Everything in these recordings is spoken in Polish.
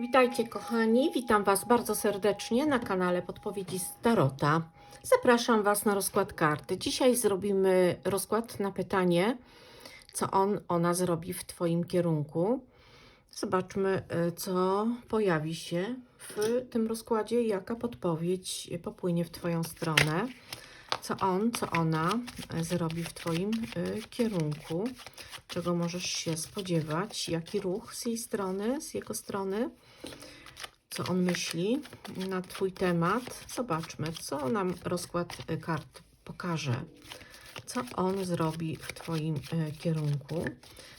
Witajcie kochani, witam Was bardzo serdecznie na kanale Podpowiedzi Starota. Zapraszam Was na rozkład karty. Dzisiaj zrobimy rozkład na pytanie, co on, ona zrobi w Twoim kierunku. Zobaczmy, y, co pojawi się w tym rozkładzie, jaka podpowiedź popłynie w Twoją stronę, co on, co ona y, zrobi w Twoim y, kierunku, czego możesz się spodziewać, jaki ruch z jej strony, z jego strony, co on myśli na Twój temat. Zobaczmy, co nam rozkład y, kart pokaże co on zrobi w Twoim e, kierunku.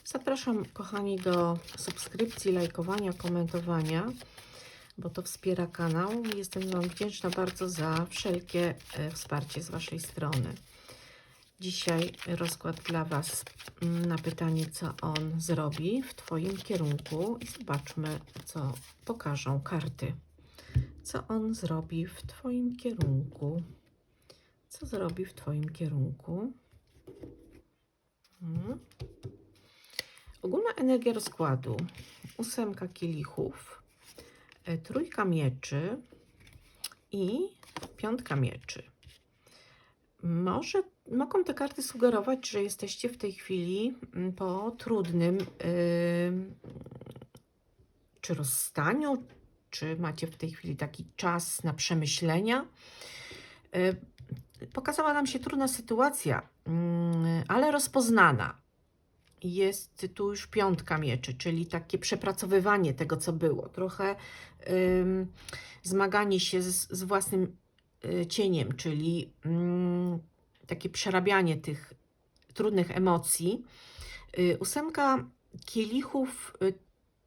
Zapraszam, kochani, do subskrypcji, lajkowania, komentowania, bo to wspiera kanał. Jestem Wam wdzięczna bardzo za wszelkie e, wsparcie z Waszej strony. Dzisiaj rozkład dla Was mm, na pytanie, co on zrobi w Twoim kierunku i zobaczmy, co pokażą karty. Co on zrobi w Twoim kierunku? Co zrobi w Twoim kierunku? Mhm. Ogólna energia rozkładu. Ósemka kielichów, e, trójka mieczy i piątka mieczy. Może mogą te karty sugerować, że jesteście w tej chwili mm, po trudnym yy, czy rozstaniu, czy macie w tej chwili taki czas na przemyślenia. Yy, pokazała nam się trudna sytuacja, mm, ale rozpoznana. Jest tu już piątka mieczy, czyli takie przepracowywanie tego, co było. Trochę ym, zmaganie się z, z własnym cieniem, czyli ym, takie przerabianie tych trudnych emocji. Y, ósemka kielichów y,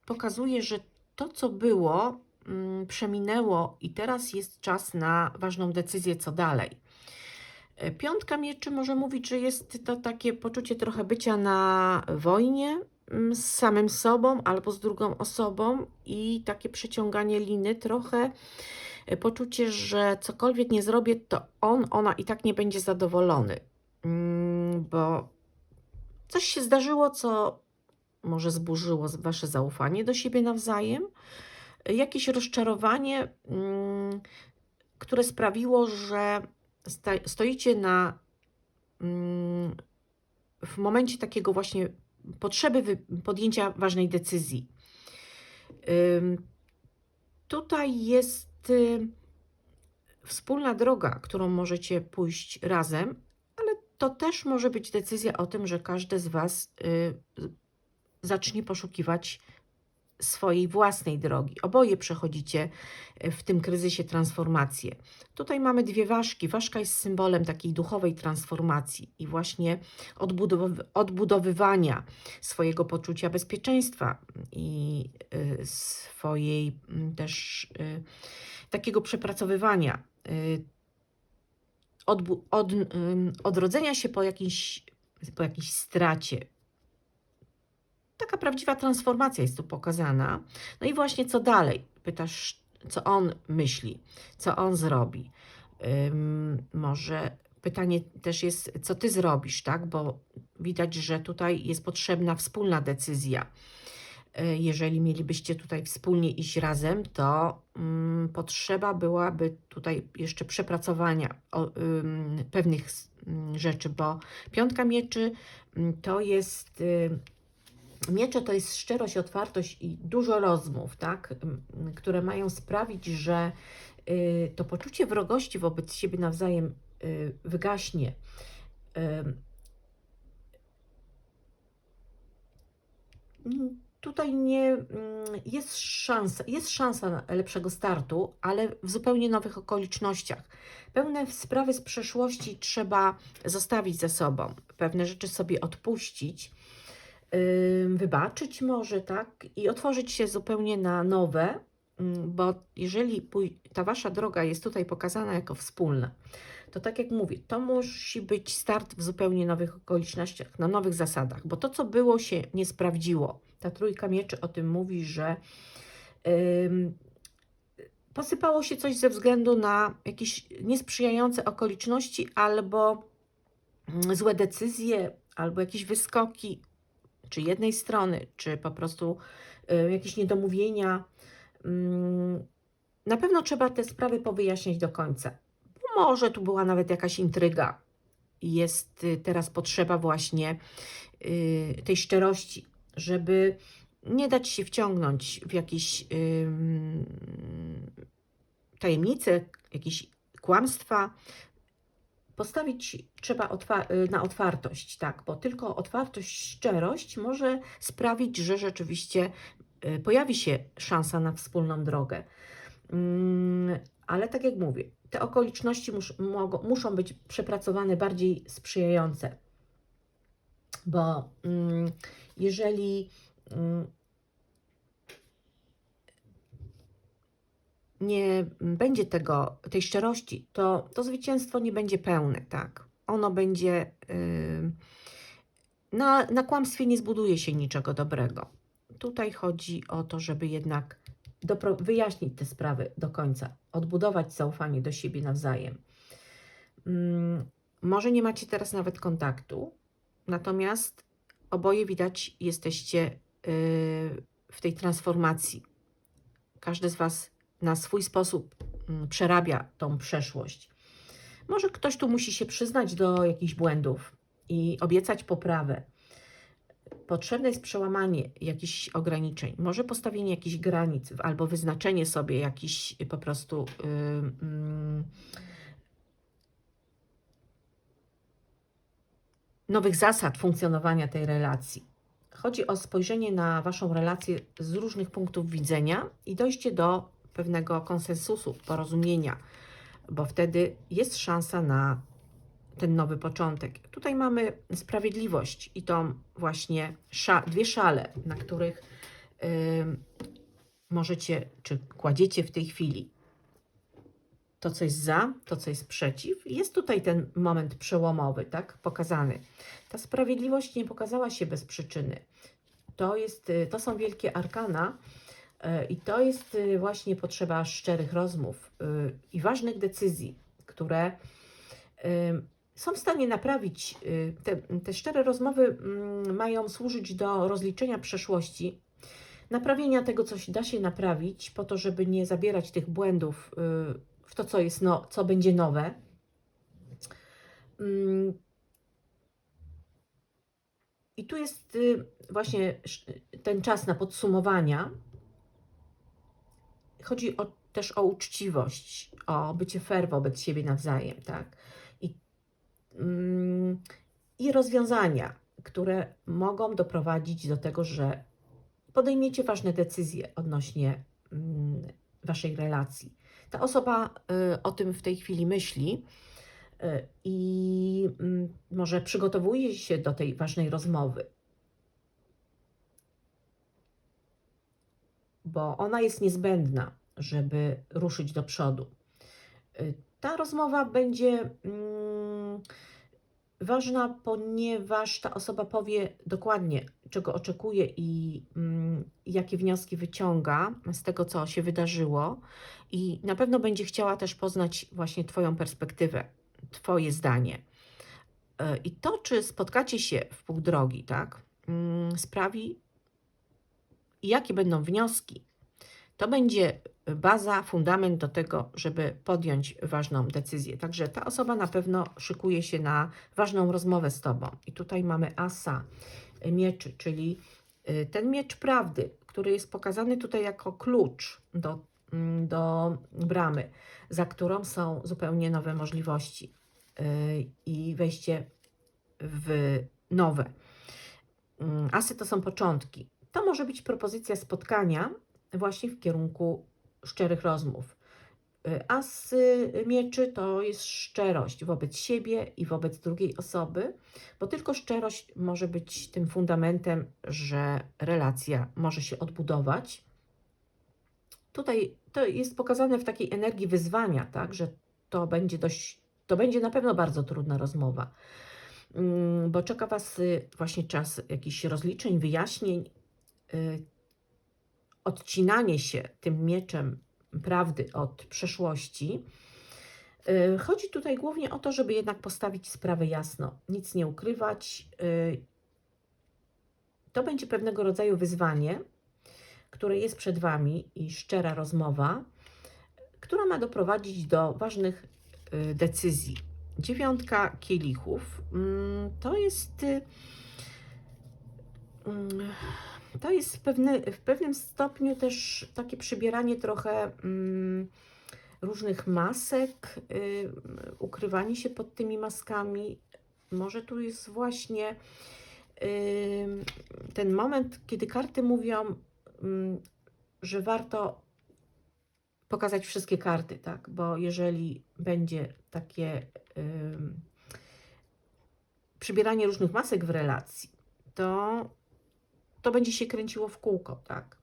pokazuje, że to, co było, ym, przeminęło i teraz jest czas na ważną decyzję, co dalej. Piątka mieczy może mówić, że jest to takie poczucie trochę bycia na wojnie mm, z samym sobą albo z drugą osobą i takie przeciąganie liny, trochę poczucie, że cokolwiek nie zrobię, to on, ona i tak nie będzie zadowolony, Mm, bo coś się zdarzyło, co może zburzyło wasze zaufanie do siebie nawzajem, jakieś rozczarowanie, mm, które sprawiło, że stoicie na mm, w momencie takiego właśnie potrzeby podjęcia ważnej decyzji. Tutaj jest y, wspólna droga, którą możecie pójść razem, ale to też może być decyzja o tym, że każdy z Was y, zacznie poszukiwać swojej własnej drogi. Oboje przechodzicie e, w tym kryzysie transformację. Tutaj mamy dwie ważki. Ważka jest symbolem takiej duchowej transformacji i właśnie odbudowy, odbudowywania swojego poczucia bezpieczeństwa i y, swojej mm, też y, takiego przepracowywania, y, odbu, od, ym, odrodzenia się po jakiejś, po jakiejś stracie, taka prawdziwa transformacja jest tu pokazana. No i właśnie co dalej? Pytasz, co on myśli, co on zrobi. Może pytanie też jest, co ty zrobisz, tak? Bo widać, że tutaj jest potrzebna wspólna decyzja. Jeżeli mielibyście tutaj wspólnie iść razem, to ym, potrzeba byłaby tutaj jeszcze przepracowania o, pewnych ym, rzeczy, bo piątka mieczy ym, to jest. Y, Miecze to jest szczerość, otwartość i dużo rozmów, tak? które mają sprawić, że y, to poczucie wrogości wobec siebie nawzajem y, wygaśnie. Mm, Tutaj nie mm, jest szansa, jest szansa lepszego startu, ale w zupełnie nowych okolicznościach. Pewne sprawy z przeszłości trzeba zostawić za sobą, pewne rzeczy sobie odpuścić wybaczyć może, tak? I otworzyć się zupełnie na nowe, ym, bo jeżeli ta wasza droga jest tutaj pokazana jako wspólna, to tak jak mówię, to musi być start w zupełnie nowych okolicznościach, na nowych zasadach, bo to, co było, się nie sprawdziło. Ta trójka mieczy o tym mówi, że ym, posypało się coś ze względu na jakieś niesprzyjające okoliczności albo mm, złe decyzje, albo jakieś wyskoki, czy jednej strony, czy po prostu y, jakieś niedomówienia. mm, na pewno trzeba te sprawy powyjaśniać do końca. Może tu była nawet jakaś intryga. Jest y, teraz potrzeba właśnie y, tej szczerości, żeby nie dać się wciągnąć w jakieś ym, tajemnice, jakieś kłamstwa. Postawić trzeba otwa- y, na otwartość, tak, bo tylko otwartość, szczerość może sprawić, że rzeczywiście pojawi się szansa na wspólną drogę. Mm, Ale tak jak mówię, te okoliczności mus- mogą, muszą być przepracowane bardziej sprzyjające, bo mm, jeżeli mm, nie będzie tego, tej szczerości, to to zwycięstwo nie będzie pełne, tak? Ono będzie. Yy, na, na kłamstwie nie zbuduje się niczego dobrego. Tutaj chodzi o to, żeby jednak dopro- wyjaśnić te sprawy do końca, odbudować zaufanie do siebie nawzajem. Mm, może nie macie teraz nawet kontaktu, natomiast oboje widać jesteście yy, w tej transformacji. Każdy z Was na swój sposób mm, przerabia tą przeszłość. Może ktoś tu musi się przyznać do jakichś błędów i obiecać poprawę. Potrzebne jest przełamanie jakichś ograniczeń, może postawienie jakichś granic albo wyznaczenie sobie jakichś po prostu yy, mm, nowych zasad funkcjonowania tej relacji. Chodzi o spojrzenie na Waszą relację z różnych punktów widzenia i dojście do pewnego konsensusu, porozumienia, bo wtedy jest szansa na ten nowy początek. Tutaj mamy sprawiedliwość i tą właśnie sza, dwie szale, na których możecie, czy kładziecie w tej chwili to, co jest za, to, co jest przeciw. Jest tutaj ten moment przełomowy, tak, pokazany. Ta sprawiedliwość nie pokazała się bez przyczyny. To, jest, y, to są wielkie arkana, y, i to jest y, właśnie potrzeba szczerych rozmów i ważnych decyzji, które są w stanie naprawić. y, Te, te szczere rozmowy mm, mają służyć do rozliczenia przeszłości, naprawienia tego, co da się naprawić, po to, żeby nie zabierać tych błędów y, w to, co, jest no, co będzie nowe. Mm. I tu jest y, właśnie ten czas na podsumowania. Chodzi o, też o uczciwość, o bycie fair wobec siebie nawzajem, tak? I, mm, I rozwiązania, które mogą doprowadzić do tego, że podejmiecie ważne decyzje odnośnie mm, waszej relacji. Ta osoba y, o tym w tej chwili myśli y, i mm, może przygotowuje się do tej ważnej rozmowy. bo ona jest niezbędna, żeby ruszyć do przodu. Y, Ta rozmowa będzie ważna, ponieważ ta osoba powie dokładnie, czego oczekuje i mm, jakie wnioski wyciąga z tego, co się wydarzyło, i na pewno będzie chciała też poznać właśnie Twoją perspektywę, Twoje zdanie. Y, I to, czy spotkacie się w pół drogi, tak, mm, sprawi, jakie będą wnioski, to będzie baza, fundament do tego, żeby podjąć ważną decyzję. Także ta osoba na pewno szykuje się na ważną rozmowę z Tobą. I tutaj mamy asa mieczy, czyli y, ten miecz prawdy, który jest pokazany tutaj jako klucz do, mm, do bramy, za którą są zupełnie nowe możliwości y, i wejście w nowe. Mm, Asy to są początki. To może być propozycja spotkania właśnie w kierunku szczerych rozmów. Y, As mieczy to jest szczerość wobec siebie i wobec drugiej osoby, bo tylko szczerość może być tym fundamentem, że relacja może się odbudować. Tutaj to jest pokazane w takiej energii wyzwania, tak, że to będzie dość, to będzie na pewno bardzo trudna rozmowa, Mm, bo czeka Was y, właśnie czas jakichś rozliczeń, wyjaśnień, y, odcinanie się tym mieczem prawdy od przeszłości. Y, Chodzi tutaj głównie o to, żeby jednak postawić sprawę jasno, nic nie ukrywać. Y, To będzie pewnego rodzaju wyzwanie, które jest przed Wami i szczera rozmowa, która ma doprowadzić do ważnych y, decyzji. Dziewiątka kielichów mm, to jest. Y, To jest w, pewne, w pewnym stopniu też takie przybieranie trochę mm, różnych masek, y, ukrywanie się pod tymi maskami. Może tu jest właśnie ym, ten moment, kiedy karty mówią, ym, że warto pokazać wszystkie karty, tak? Bo jeżeli będzie takie ym, przybieranie różnych masek w relacji, to, to będzie się kręciło w kółko, tak?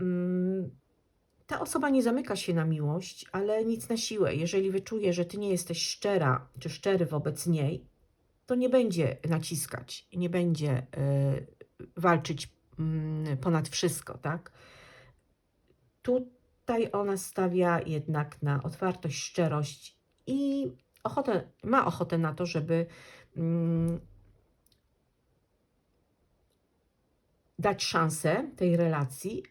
Ym, ta osoba nie zamyka się na miłość, ale nic na siłę. Jeżeli wyczuje, że ty nie jesteś szczera czy szczery wobec niej, to nie będzie naciskać, nie będzie y, walczyć mm, ponad wszystko, tak? Tutaj ona stawia jednak na otwartość, szczerość i ochotę, ma ochotę na to, żeby mm, dać szansę tej relacji,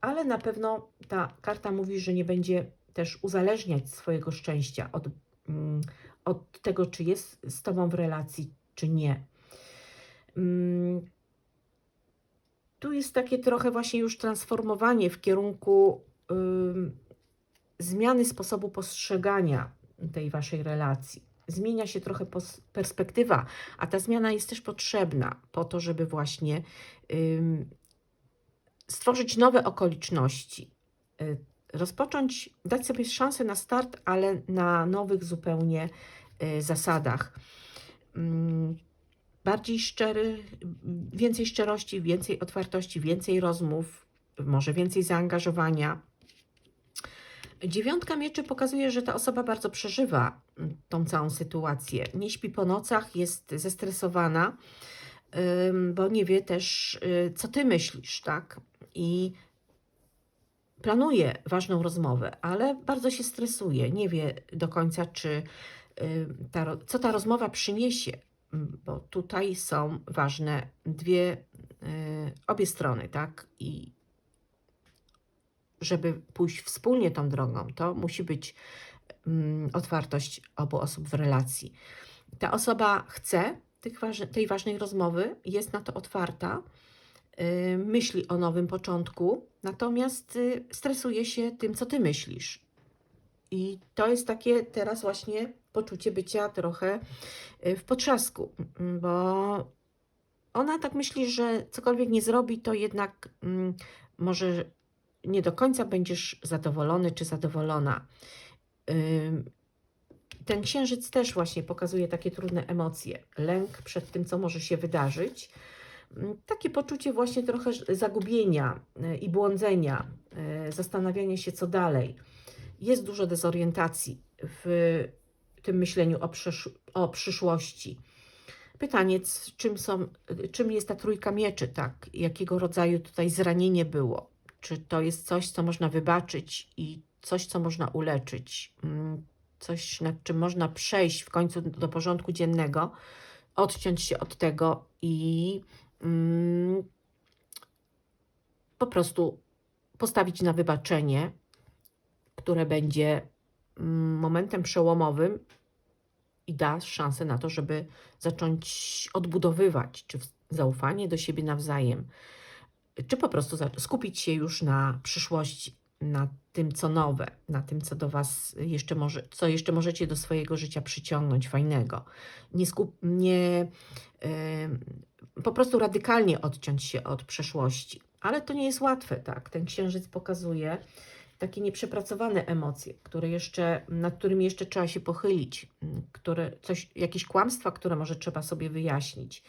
ale na pewno ta karta mówi, że nie będzie też uzależniać swojego szczęścia od, mm, od tego, czy jest z tobą w relacji, czy nie. Mm, Tu jest takie trochę właśnie już transformowanie w kierunku zmiany sposobu postrzegania tej waszej relacji. Zmienia się trochę perspektywa, a ta zmiana jest też potrzebna po to, żeby właśnie stworzyć nowe okoliczności, y, rozpocząć, dać sobie szansę na start, ale na nowych zupełnie y, zasadach. Mm, Bardziej szczery, więcej szczerości, więcej otwartości, więcej rozmów, może więcej zaangażowania. Dziewiątka mieczy pokazuje, że ta osoba bardzo przeżywa mm, tą całą sytuację. Nie śpi po nocach, jest zestresowana, bo nie wie też, y, co ty myślisz, tak? I planuje ważną rozmowę, ale bardzo się stresuje. Nie wie do końca, czy y, ta, co ta rozmowa przyniesie, Mm, bo tutaj są ważne dwie, y, obie strony, tak? I żeby pójść wspólnie tą drogą, to musi być mm, otwartość obu osób w relacji. Ta osoba chce tych tej ważnej rozmowy, jest na to otwarta, y, myśli o nowym początku, natomiast y, stresuje się tym, co ty myślisz. I to jest takie teraz właśnie poczucie bycia trochę y, w potrzasku, mm, bo ona tak myśli, że cokolwiek nie zrobi, to jednak mm, może nie do końca będziesz zadowolony czy zadowolona. Ten księżyc też właśnie pokazuje takie trudne emocje, lęk przed tym, co może się wydarzyć. Takie poczucie właśnie trochę zagubienia y, i błądzenia, y, zastanawiania się, co dalej. Jest dużo dezorientacji w tym myśleniu o, przysz o przyszłości. Pytanie, czym, są, czym jest ta trójka mieczy, tak? Jakiego rodzaju tutaj zranienie było? Czy to jest coś, co można wybaczyć i coś, co można uleczyć? Mm, Coś, nad czym można przejść w końcu do porządku dziennego, odciąć się od tego i mm, po prostu postawić na wybaczenie, które będzie mm, momentem przełomowym i da szansę na to, żeby zacząć odbudowywać, czy zaufanie do siebie nawzajem, czy po prostu skupić się już na przyszłości, na tym, co nowe, na tym, co do Was jeszcze może, co jeszcze możecie do swojego życia przyciągnąć fajnego. Nie, skup, nie em, po prostu radykalnie odciąć się od przeszłości. Ale to nie jest łatwe, tak? Ten księżyc pokazuje takie nieprzepracowane emocje, które jeszcze, nad którymi jeszcze trzeba się pochylić, które, coś, jakieś kłamstwa, które może trzeba sobie wyjaśnić,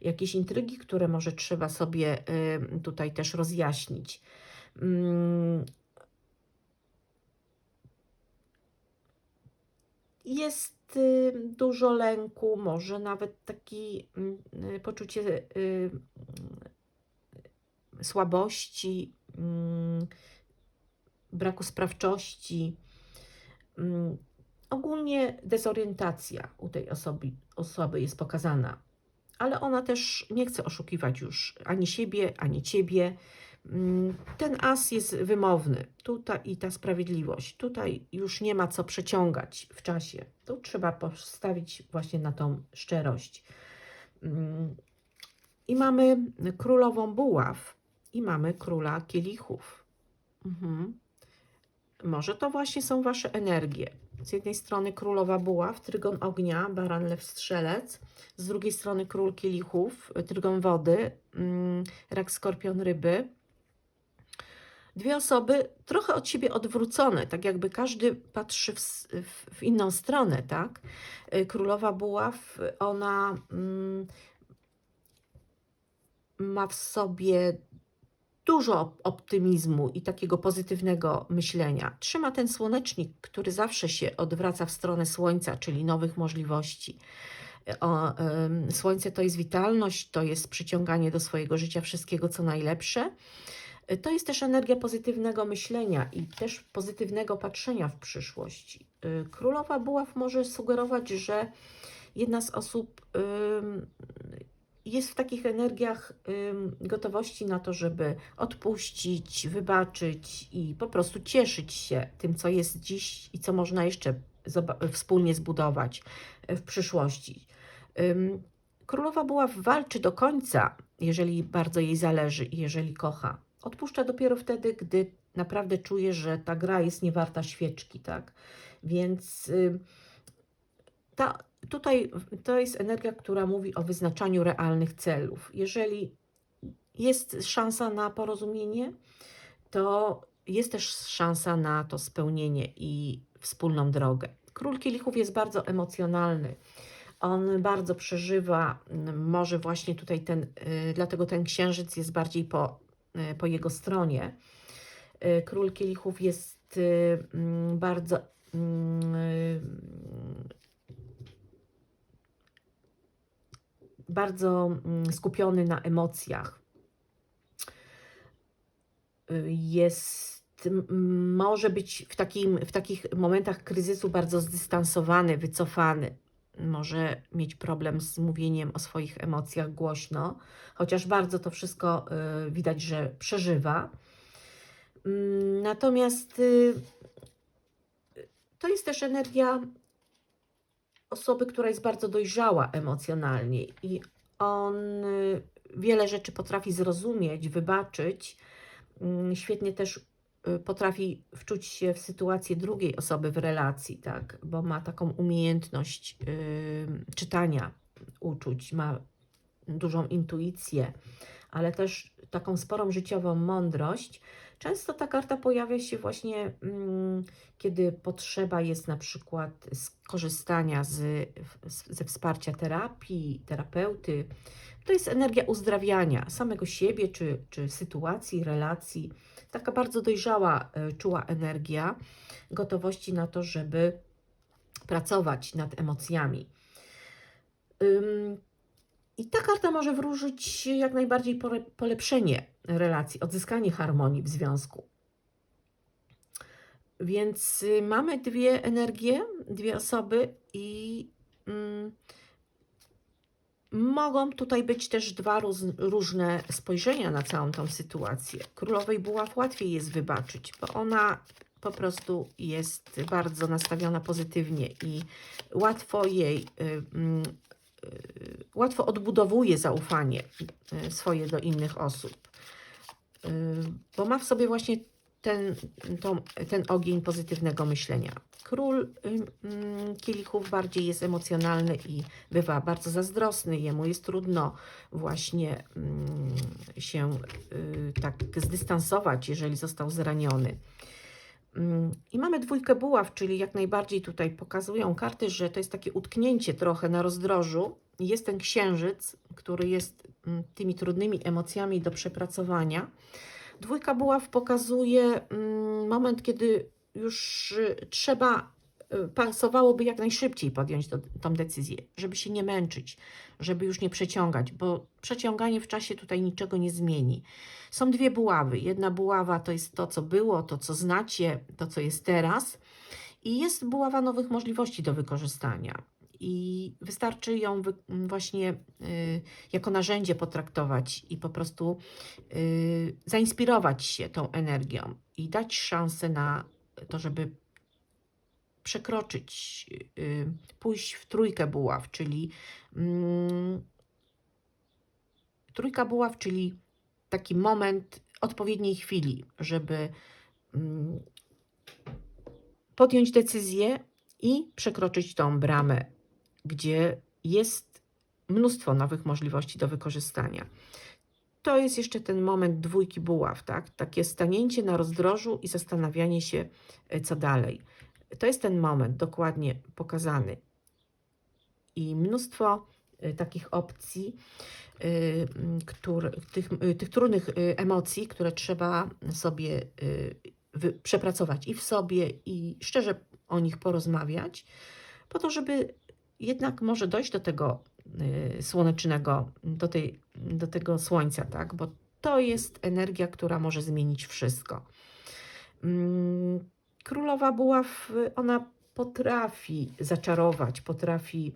jakieś intrygi, które może trzeba sobie tutaj też rozjaśnić. Mm, Jest dużo lęku, może nawet taki mm, y, poczucie y, y, słabości, mm, braku sprawczości. Mm, Ogólnie dezorientacja u tej osoby, osoby jest pokazana, ale ona też nie chce oszukiwać już ani siebie, ani ciebie. Mm, Ten as jest wymowny. Tutaj i ta sprawiedliwość. Tutaj już nie ma co przeciągać w czasie. Tu trzeba postawić właśnie na tą szczerość. Mm, I mamy królową buław i mamy króla kielichów. Mhm. Może to właśnie są wasze energie. Z jednej strony królowa buław, trygon ognia, baran, lew, strzelec. Z drugiej strony król kielichów, trygon wody, mm, rak, skorpion, ryby. Dwie osoby trochę od siebie odwrócone, tak jakby każdy patrzy w, w, w inną stronę, tak? Y, Królowa buław, ona mm, ma w sobie dużo op- optymizmu i takiego pozytywnego myślenia. Trzyma ten słonecznik, który zawsze się odwraca w stronę słońca, czyli nowych możliwości. O, em, słońce to jest witalność, to jest przyciąganie do swojego życia wszystkiego, co najlepsze. Y, To jest też energia pozytywnego myślenia i też pozytywnego patrzenia w przyszłość. Y, Królowa Buław może sugerować, że jedna z osób jest w takich energiach gotowości na to, żeby odpuścić, wybaczyć i po prostu cieszyć się tym, co jest dziś i co można jeszcze wspólnie zbudować w przyszłości. Królowa Buław walczy do końca, jeżeli bardzo jej zależy i jeżeli kocha. Odpuszcza dopiero wtedy, gdy naprawdę czuje, że ta gra jest niewarta świeczki, tak? Więc ta, tutaj to jest energia, która mówi o wyznaczaniu realnych celów. Jeżeli jest szansa na porozumienie, to jest też szansa na to spełnienie i wspólną drogę. Król kielichów jest bardzo emocjonalny. On bardzo przeżywa, może właśnie tutaj ten, y, dlatego ten księżyc jest bardziej po, y, po jego stronie. Y, Król kielichów jest bardzo mm, y, bardzo mm, skupiony na emocjach. Jest, może być w, takim, w takich momentach kryzysu bardzo zdystansowany, wycofany. Może mieć problem z mówieniem o swoich emocjach głośno, chociaż bardzo to wszystko y, widać, że przeżywa. Mm, Natomiast y, to jest też energia osoby, która jest bardzo dojrzała emocjonalnie i on y, wiele rzeczy potrafi zrozumieć, wybaczyć. Mm, Świetnie też y, potrafi wczuć się w sytuację drugiej osoby w relacji, tak, bo ma taką umiejętność y, czytania uczuć, ma dużą intuicję, ale też taką sporą życiową mądrość. Często ta karta pojawia się właśnie, mm, kiedy potrzeba jest na przykład skorzystania z, ze wsparcia terapii, terapeuty. To jest energia uzdrawiania samego siebie, czy, czy sytuacji, relacji. Taka bardzo dojrzała, e, czuła energia gotowości na to, żeby pracować nad emocjami. I ta karta może wróżyć jak najbardziej pole- polepszenie relacji, odzyskanie harmonii w związku. Więc y, mamy dwie energie, dwie osoby i mm, mogą tutaj być też dwa róz, różne spojrzenia na całą tą sytuację. Królowej Buław łatwiej jest wybaczyć, bo ona po prostu jest bardzo nastawiona pozytywnie i łatwo jej, y, y, łatwo odbudowuje zaufanie y, swoje do innych osób, y, bo ma w sobie właśnie ten, ten ogień pozytywnego myślenia. Król ym, kielichów bardziej jest emocjonalny i bywa bardzo zazdrosny. Jemu jest trudno właśnie ym, się y, tak zdystansować, jeżeli został zraniony. Ym, I mamy dwójkę buław, czyli jak najbardziej tutaj pokazują karty, że to jest takie utknięcie trochę na rozdrożu. Jest ten księżyc, który jest ym, tymi trudnymi emocjami do przepracowania. Dwójka buław pokazuje mm, moment, kiedy już y, trzeba, pasowałoby jak najszybciej podjąć to, tą decyzję, żeby się nie męczyć, żeby już nie przeciągać, bo przeciąganie w czasie tutaj niczego nie zmieni. Są dwie buławy. Jedna buława to jest to, co było, to, co znacie, to, co jest teraz, i jest buława nowych możliwości do wykorzystania. i wystarczy ją wy, właśnie y, jako narzędzie potraktować i po prostu y, zainspirować się tą energią i dać szansę na to, żeby przekroczyć, y, pójść w trójkę buław, czyli mm, trójka buław, czyli taki moment odpowiedniej chwili, żeby mm, podjąć decyzję i przekroczyć tą bramę, gdzie jest mnóstwo nowych możliwości do wykorzystania. To jest jeszcze ten moment dwójki buław, tak? Takie stanięcie na rozdrożu i zastanawianie się, e, co dalej. To jest ten moment dokładnie pokazany. I mnóstwo y, takich opcji, y, które, tych, y, tych trudnych emocji, które trzeba sobie przepracować i w sobie, i szczerze o nich porozmawiać, po to, żeby jednak może dojść do tego słonecznego, do, tej, do tego słońca, tak? Bo to jest energia, która może zmienić wszystko. Królowa Buław, ona potrafi zaczarować, potrafi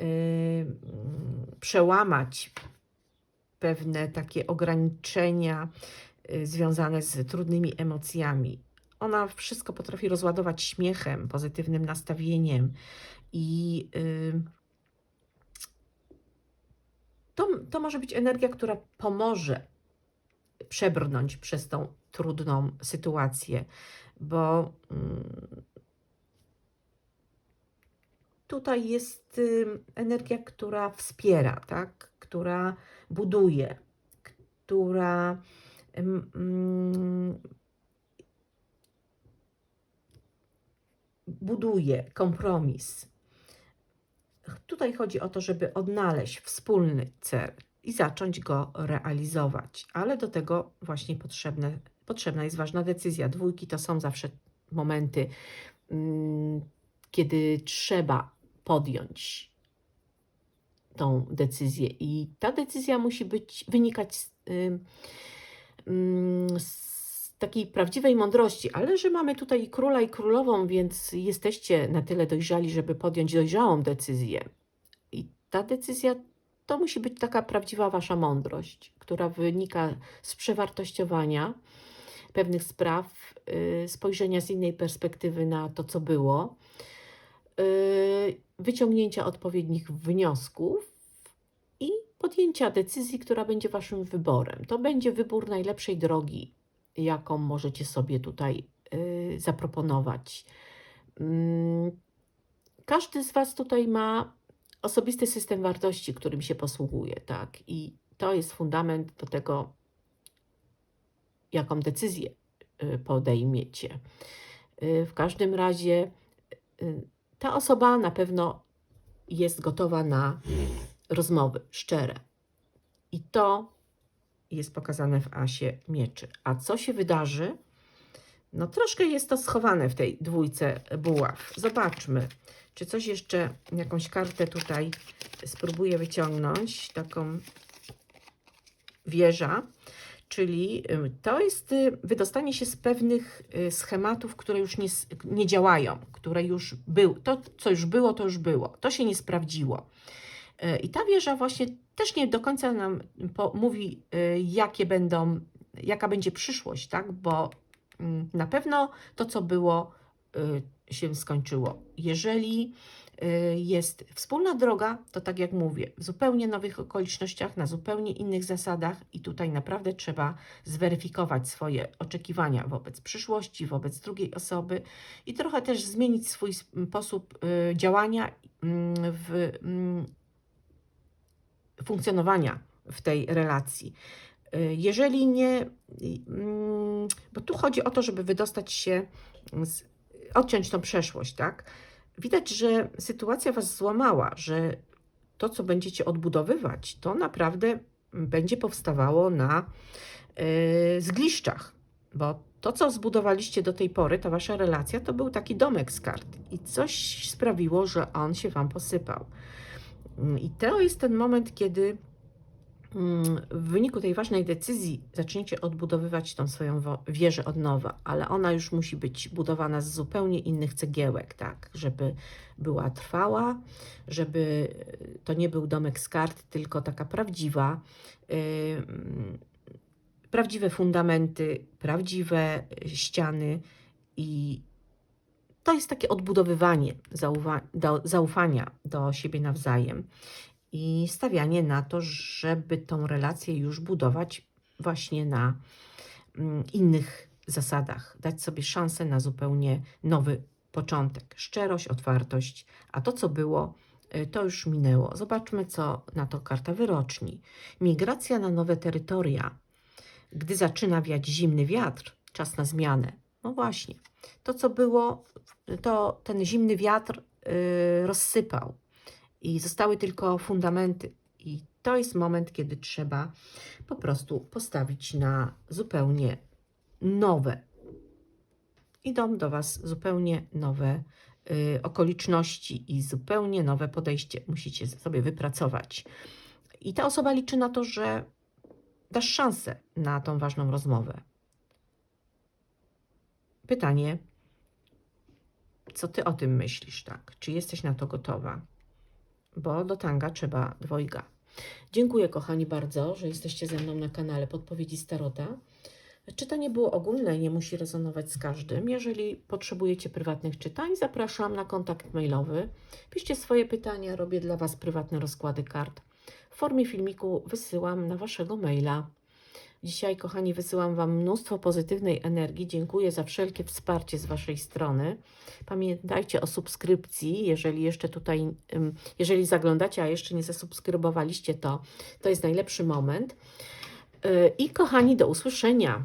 yy, przełamać pewne takie ograniczenia yy, związane z trudnymi emocjami. Ona wszystko potrafi rozładować śmiechem, pozytywnym nastawieniem i yy, to, to może być energia, która pomoże przebrnąć przez tą trudną sytuację bo mm, tutaj jest energia, która wspiera, tak? która buduje, która mm, buduje kompromis. Tutaj chodzi o to, żeby odnaleźć wspólny cel i zacząć go realizować, ale do tego właśnie potrzebne potrzebna jest ważna decyzja. Dwójki to są zawsze momenty, mm, kiedy trzeba podjąć tą decyzję i ta decyzja musi być, wynikać z, z takiej prawdziwej mądrości, ale że mamy tutaj króla i królową, więc jesteście na tyle dojrzali, żeby podjąć dojrzałą decyzję. I ta decyzja to musi być taka prawdziwa wasza mądrość, która wynika z przewartościowania, pewnych spraw, y, spojrzenia z innej perspektywy na to, co było, y, wyciągnięcia odpowiednich wniosków i podjęcia decyzji, która będzie Waszym wyborem. To będzie wybór najlepszej drogi, jaką możecie sobie tutaj y, zaproponować. Mm, każdy z Was tutaj ma osobisty system wartości, którym się posługuje, tak? I to jest fundament do tego, jaką decyzję y, podejmiecie. Y, w każdym razie y, ta osoba na pewno jest gotowa na rozmowy szczere. I to jest pokazane w asie mieczy. A co się wydarzy? No troszkę jest to schowane w tej dwójce buław. Zobaczmy, czy coś jeszcze, jakąś kartę tutaj spróbuję wyciągnąć, taką wieża czyli to jest y, wydostanie się z pewnych y, schematów, które już nie, nie działają, które już były. To, co już było, to już było. To się nie sprawdziło. Y, I ta wieża właśnie też nie do końca nam mówi, jakie będą, jaka będzie przyszłość, tak? Bo na pewno to, co było, się skończyło. Jeżeli jest wspólna droga, to tak jak mówię, w zupełnie nowych okolicznościach, na zupełnie innych zasadach i tutaj naprawdę trzeba zweryfikować swoje oczekiwania wobec przyszłości, wobec drugiej osoby i trochę też zmienić swój sposób y, działania mm, w mm, funkcjonowania w tej relacji. Y, jeżeli nie, mm, bo tu chodzi o to, żeby wydostać się, z, odciąć tą przeszłość, tak? Widać, że sytuacja Was złamała, że to, co będziecie odbudowywać, to naprawdę będzie powstawało na yy, zgliszczach, bo to, co zbudowaliście do tej pory, ta Wasza relacja, to był taki domek z kart i coś sprawiło, że on się Wam posypał. I to jest ten moment, kiedy W wyniku tej ważnej decyzji zaczniecie odbudowywać tą swoją wo- wieżę od nowa, ale ona już musi być budowana z zupełnie innych cegiełek, tak, żeby była trwała, żeby e, to nie był domek z kart, tylko taka prawdziwa, ym, prawdziwe fundamenty, prawdziwe e, ściany i to jest takie odbudowywanie zauwa- do, zaufania do siebie nawzajem i stawianie na to, żeby tą relację już budować właśnie na mm, innych zasadach, dać sobie szansę na zupełnie nowy początek. Szczerość, otwartość, a to, co było, y, to już minęło. Zobaczmy, co na to karta wyroczni. Migracja na nowe terytoria. Gdy zaczyna wiać zimny wiatr, czas na zmianę. No właśnie, to, co było, to ten zimny wiatr y, rozsypał i zostały tylko fundamenty. I to jest moment, kiedy trzeba po prostu postawić na zupełnie nowe. Idą do Was zupełnie nowe y, okoliczności i zupełnie nowe podejście musicie sobie wypracować. I ta osoba liczy na to, że dasz szansę na tą ważną rozmowę. Pytanie, co Ty o tym myślisz, tak? Czy jesteś na to gotowa? Bo do tanga trzeba dwojga. Dziękuję kochani bardzo, że jesteście ze mną na kanale Podpowiedzi Starota. Czytanie było ogólne nie musi rezonować z każdym. Jeżeli potrzebujecie prywatnych czytań, zapraszam na kontakt mailowy. Piszcie swoje pytania, robię dla Was prywatne rozkłady kart. W formie filmiku wysyłam na Waszego maila. Dzisiaj, kochani, wysyłam Wam mnóstwo pozytywnej energii. Dziękuję za wszelkie wsparcie z Waszej strony. Pamiętajcie o subskrypcji, jeżeli jeszcze tutaj, jeżeli zaglądacie, a jeszcze nie zasubskrybowaliście, to to jest najlepszy moment. Yy, I kochani, do usłyszenia.